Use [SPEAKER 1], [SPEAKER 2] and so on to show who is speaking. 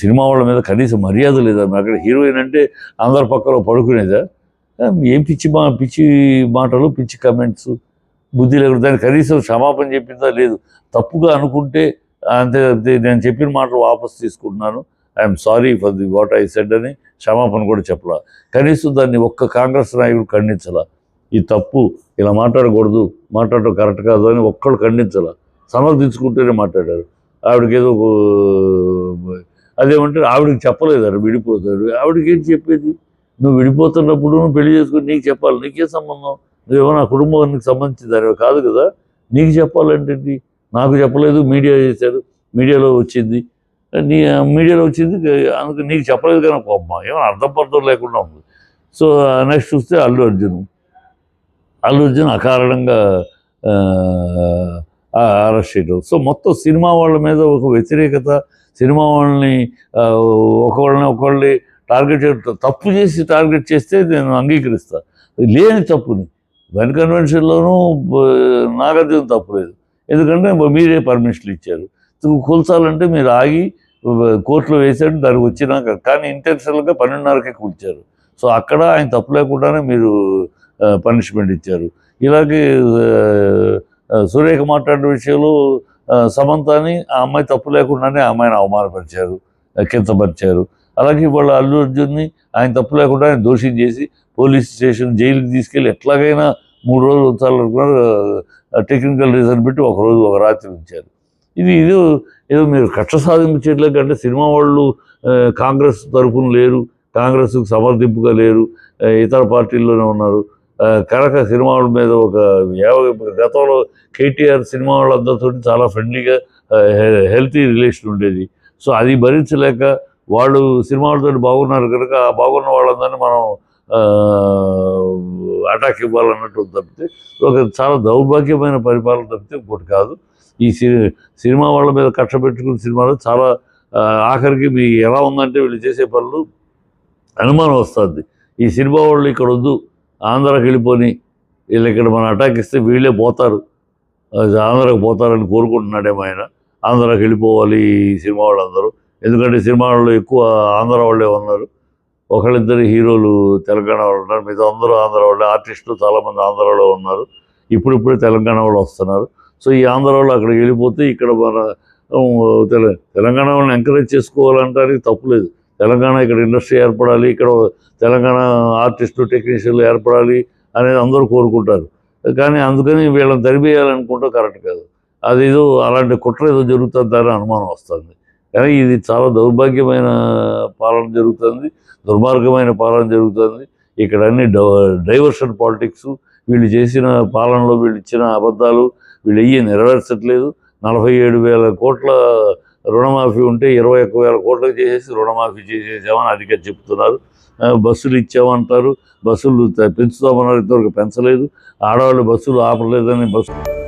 [SPEAKER 1] Cinema వాళ్ళ మీద కనీసం మర్యాద లేదా. అక్కడ హీరోయిన్ అంటే అందరి పక్కన పడుకునేదా? ఏం పిచ్చి మా పిచ్చి మాటలు పిచ్చి కమెంట్స్ బుద్ధి లేకుండా దానికి కనీసం క్షమాపణ చెప్పిందా? లేదు. తప్పుగా అనుకుంటే అంతే నేను చెప్పిన మాటలు వాపస్ తీసుకుంటున్నాను. I'm sorry for the what I said అని క్షమాపణ కూడా చెప్పలా. కనీసం దాన్ని ఒక్క కాంగ్రెస్ నాయకుడు ఖండించాల. ఈ తప్పు ఇలా మాట్లాడకూడదు మాట్లాడటం కరెక్ట్ కాదు అని ఒక్కళ్ళు ఖండించాల. సమర్థించుకుంటూనే మాట్లాడారు. ఆవిడకి అదేమంటారు అదేమంటే ఆవిడకి చెప్పలేదారు విడిపోతాడు ఆవిడకి ఏం చెప్పేది? నువ్వు విడిపోతున్నప్పుడు నువ్వు పెళ్ళి చేసుకుని నీకు చెప్పాలి. నీకే సంబంధం? నువ్వేమో నా కుటుంబానికి సంబంధించి దానివి కాదు కదా. నీకు చెప్పాలంటే నాకు చెప్పలేదు మీడియా చేశారు మీడియాలో వచ్చింది. నీ మీడియాలో వచ్చింది అందుకు నీకు చెప్పలేదు కానీ కోపం ఏమైనా అర్థం పర్థం లేకుండా ఉంది. సో నెక్స్ట్ చూస్తే అల్లు అర్జున్. అల్లు అర్జున్ అకారణంగా అరెస్ట్ చేయడం సో మొత్తం సినిమా వాళ్ళ మీద ఒక వ్యతిరేకత సినిమా వాళ్ళని ఒకళ్ళని ఒకళ్ళని టార్గెట్ చేయడం. తప్పు చేసి టార్గెట్ చేస్తే నేను అంగీకరిస్తాను లేని తప్పుని. వెన్ కన్వెన్షన్లోనూ నాగార్జున తప్పు లేదు. ఎందుకంటే మీరే పర్మిషన్లు ఇచ్చారు. కూల్చాలంటే మీరు ఆగి కోర్టులో వేసాడు దానికి వచ్చినాక. కానీ ఇంటెన్షనల్గా పన్నెండున్నరకే కూల్చారు. సో అక్కడ ఆయన తప్పు లేకుండానే మీరు పనిష్మెంట్ ఇచ్చారు. ఇలాగే ఆ, సురేఖ మాట్లాడిన విషయంలో సమంతని ఆ అమ్మాయి తప్పు లేకుండానే ఆ అమ్మాయిని అవమానపరిచారు కింతపరిచారు అలాగే వాళ్ళ అల్లు అర్జున్ని ఆయన తప్పు లేకుండా ఆయన దోషం చేసి పోలీస్ స్టేషన్ జైలుకి తీసుకెళ్ళి ఎట్లాగైనా మూడు రోజులు ఉంచాలనుకున్నారు టెక్నికల్ రీజన్ పెట్టి ఒక రోజు ఒక రాత్రి ఉంచారు. ఇది ఇది ఏదో మీరు కక్ష సాధింపు చేయట్లేదు అంటే సినిమా వాళ్ళు కాంగ్రెస్ తరఫున లేరు కాంగ్రెస్కు సమర్థింపుగా లేరు ఇతర పార్టీల్లోనే ఉన్నారు. కరక సినిమాల సినిమా వాళ్ళ మీద ఒక గతంలో కేటీఆర్ సినిమా వాళ్ళందరితో చాలా ఫ్రెండ్లీగా హెల్తీ రిలేషన్ ఉండేది. సో అది భరించలేక వాళ్ళు సినిమాలతో బాగున్నారు కనుక ఆ బాగున్న వాళ్ళందరినీ మనం అటాక్ ఇవ్వాలన్నట్టు తప్పితే ఒక చాలా దౌర్భాగ్యమైన పరిపాలన తప్పితే ఇంకోటి కాదు. ఈ సినిమా వాళ్ళ మీద కక్ష పెట్టుకున్న సినిమాలు చాలా ఆఖరికి మీ ఎలా ఉందంటే వీళ్ళు చేసే పనులు అనుమానం వస్తుంది. ఈ సినిమా వాళ్ళు ఇక్కడ వద్దు. ఆంధ్రాకి వెళ్ళిపోని వీళ్ళు ఇక్కడ మనం అటాక్ ఇస్తే వీళ్ళే పోతారు. ఆంధ్రాకి పోతారని కోరుకుంటున్నాడేమో ఆయన. ఆంధ్రాకి వెళ్ళిపోవాలి ఈ సినిమా వాళ్ళందరూ. ఎందుకంటే సినిమా వాళ్ళు ఎక్కువ ఆంధ్ర వాళ్ళే ఉన్నారు. ఒకళ్ళిద్దరు హీరోలు తెలంగాణ వాళ్ళు ఉన్నారు. మిగతా అందరూ ఆంధ్ర వాళ్ళే. ఆర్టిస్టులు చాలామంది ఆంధ్రాలో ఉన్నారు. ఇప్పుడిప్పుడే తెలంగాణ వాళ్ళు వస్తున్నారు. సో ఈ ఆంధ్ర వాళ్ళు అక్కడికి వెళ్ళిపోతే ఇక్కడ మన తెలంగాణ వాళ్ళని ఎంకరేజ్ చేసుకోవాలంటానికి తప్పులేదు. తెలంగాణ ఇక్కడ ఇండస్ట్రీ ఏర్పడాలి ఇక్కడ తెలంగాణ ఆర్టిస్టు టెక్నీషియన్లు ఏర్పడాలి అనేది అందరూ కోరుకుంటారు. కానీ అందుకని వీళ్ళని తరిపేయాలనుకుంటే కరెక్ట్ కాదు. అది ఏదో అలాంటి కుట్ర ఏదో జరుగుతుందని అనుమానం వస్తుంది. కానీ ఇది చాలా దౌర్భాగ్యమైన పాలన జరుగుతుంది దుర్మార్గమైన పాలన జరుగుతుంది. ఇక్కడ అన్ని డైవర్షన్ పాలిటిక్స్ వీళ్ళు చేసిన పాలనలో వీళ్ళు ఇచ్చిన అబద్ధాలు వీళ్ళు అయ్యి నెరవేర్చట్లేదు. నలభై ఏడు వేల కోట్ల రుణమాఫీ ఉంటే ఇరవై ఒక్క వేల కోట్లకు చేసేసి రుణమాఫీ చేసేసామని అధిక చెప్తున్నారు. ఆ, బస్సులు ఇచ్చామంటారు. బస్సులు పెంచుతామన్నారు ఇంతవరకు పెంచలేదు. ఆడవాళ్ళు బస్సులు ఆపలేదని బస్సు